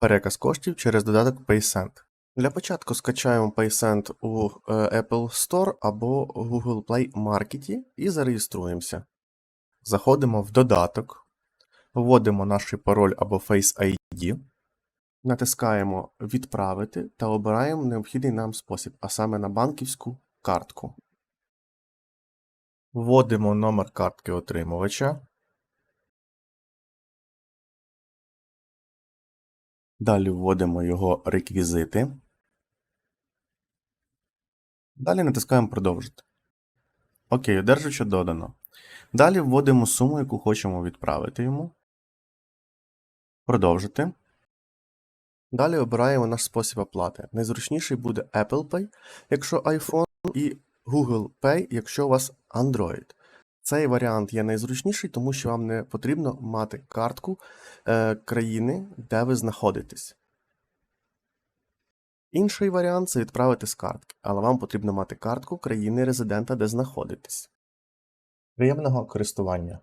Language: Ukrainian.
Переказ коштів через додаток PaySend. Для початку скачаємо PaySend у е, Apple Store або Google Play Market і зареєструємося. Заходимо в додаток, вводимо наш пароль або Face ID, натискаємо Відправити та обираємо необхідний нам спосіб, а саме на банківську картку. Вводимо номер картки отримувача. Далі вводимо його реквізити. Далі натискаємо Продовжити. Окей, одержувача додано. Далі вводимо суму, яку хочемо відправити йому. Продовжити. Далі обираємо наш спосіб оплати. Найзручніший буде Apple Pay, якщо iPhone, і Google Pay, якщо у вас Android. Цей варіант є найзручніший, тому що вам не потрібно мати картку е, країни, де ви знаходитесь. Інший варіант це відправити з картки, але вам потрібно мати картку країни резидента, де знаходитесь. Приємного користування!